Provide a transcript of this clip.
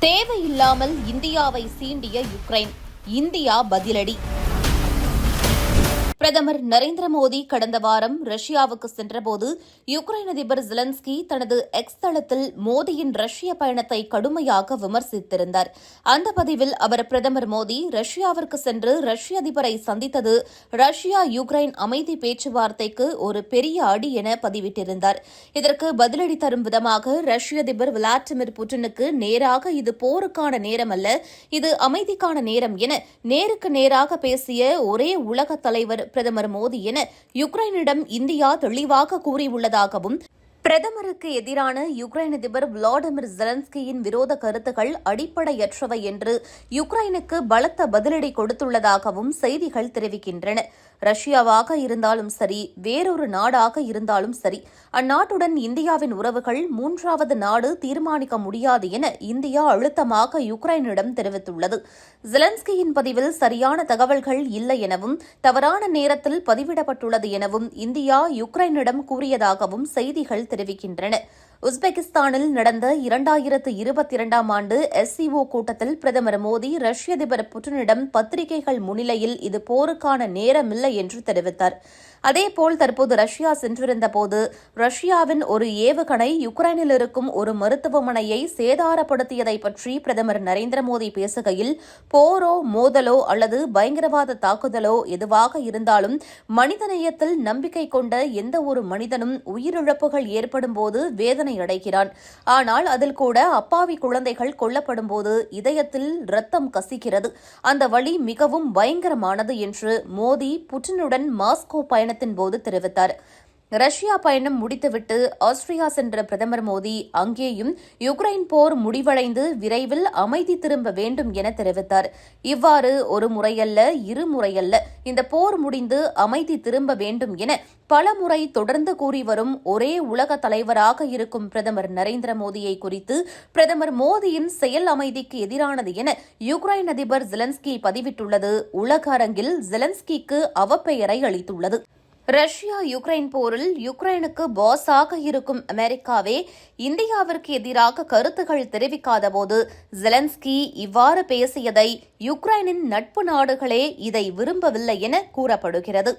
தேவையில்லாமல் இந்தியாவை சீண்டிய Ukraine. India பதிலடி. பிரதமர் நரேந்திர மோடி கடந்த வாரம் ரஷ்யாவுக்கு சென்றபோது யுக்ரைன் அதிபர் ஜெலன்ஸ்கி தனது எக்ஸ் தளத்தில் மோடியின் ரஷ்ய பயணத்தை கடுமையாக விமர்சித்திருந்தார். அந்த பதிவில் அவர் பிரதமர் மோடி ரஷ்யாவிற்கு சென்று ரஷ்ய அதிபரை சந்தித்தது ரஷ்யா யுக்ரைன் அமைதி பேச்சுவார்த்தைக்கு ஒரு பெரிய அடி என பதிவிட்டிருந்தார். இதற்கு பதிலடி தரும் விதமாக ரஷ்ய அதிபர் விளாடிமிர் புட்டினுக்கு நேராக இது போருக்கான நேரம் அல்ல இது அமைதிக்கான நேரம் என நேருக்கு நேராக பேசிய ஒரே உலக தலைவர் பிரதமர் மோடி என யுக்ரைனிடம் இந்தியா தெளிவாக கூறியுள்ளதாகவும் பிரதமருக்கு எதிரான யுக்ரைன் அதிபர் விளாடிமிர் ஜெலன்ஸ்கியின் விரோத கருத்துக்கள் அடிப்படையற்றவை என்று யுக்ரைனுக்கு பலத்த பதிலடி கொடுத்துள்ளதாகவும் செய்திகள் தெரிவிக்கின்றன. ரஷ்யாவாக இருந்தாலும் சரி வேறொரு நாடாக இருந்தாலும் சரி அந்நாட்டுடன் இந்தியாவின் உறவுகள் மூன்றாவது நாடு தீர்மானிக்க முடியாது என இந்தியா அழுத்தமாக யுக்ரைனிடம் தெரிவித்துள்ளது. ஜெலன்ஸ்கியின் பதிவில் சரியான தகவல்கள் இல்லை எனவும் தவறான நேரத்தில் பதிவிடப்பட்டுள்ளது எனவும் இந்தியா யுக்ரைனிடம் கூறியதாகவும் செய்திகள் தெரிவிக்கின்றன. உஸ்பெகிஸ்தானில் நடந்த இரண்டாயிரத்து இருபத்தி இரண்டாம் ஆண்டு எஸ்சிஓ கூட்டத்தில் பிரதமர் மோடி ரஷ்ய அதிபர் புட்டினிடம் பத்திரிகைகள் முன்னிலையில் இது போருக்கான நேரமில்லை என்று தெரிவித்தார். அதேபோல் தற்போது ரஷ்யா சென்றிருந்தபோது ரஷ்யாவின் ஒரு ஏவுகணை யுக்ரைனில் இருக்கும் ஒரு மருத்துவமனையை சேதாரப்படுத்தியதை பற்றி பிரதமர் நரேந்திர மோடி பேசுகையில் போரோ மோதலோ அல்லது பயங்கரவாத தாக்குதலோ எதுவாக இருந்தாலும் மனிதநேயத்தில் நம்பிக்கை கொண்ட எந்த ஒரு மனிதனும் உயிரிழப்புகள் ஏற்படும் போது வேதனை அடைகிறான். ஆனால் அதில் கூட அப்பாவி குழந்தைகள் கொல்லப்படும் போது இதயத்தில் ரத்தம் கசிக்கிறது. அந்த வழி மிகவும் பயங்கரமானது என்று மோடி புட்டினுடன் மாஸ்கோ பயணத்தின் போது தெரிவித்தார். ரஷ்யா பயணம் முடித்துவிட்டு ஆஸ்திரியா சென்ற பிரதமர் மோடி அங்கேயும் யுக்ரைன் போர் முடிவடைந்து விரைவில் அமைதி திரும்ப வேண்டும் என தெரிவித்தார். இவ்வாறு ஒரு முறையல்ல இரு முறையல்ல இந்த போர் முடிந்து அமைதி திரும்ப வேண்டும் என பல முறை தொடர்ந்து கூறி வரும் ஒரே உலக தலைவராக இருக்கும் பிரதமர் நரேந்திர மோடியை குறித்து பிரதமர் மோடியின் செயல் அமைதிக்கு எதிரானது என யுக்ரைன் அதிபர் ஜெலன்ஸ்கி பதிவிட்டுள்ளது. உலக அரங்கில் ஜெலன்ஸ்கிக்கு அவப்பெயரை அளித்துள்ளது. ரஷ்யா யுக்ரைன் போரில் யுக்ரைனுக்கு பாஸாக இருக்கும் அமெரிக்காவே இந்தியாவிற்கு எதிராக கருத்துகள் தெரிவிக்காதபோது ஜெலன்ஸ்கி இவ்வாறு பேசியதை யுக்ரைனின் நட்பு நாடுகளே இதை விரும்பவில்லை என கூறப்படுகிறது.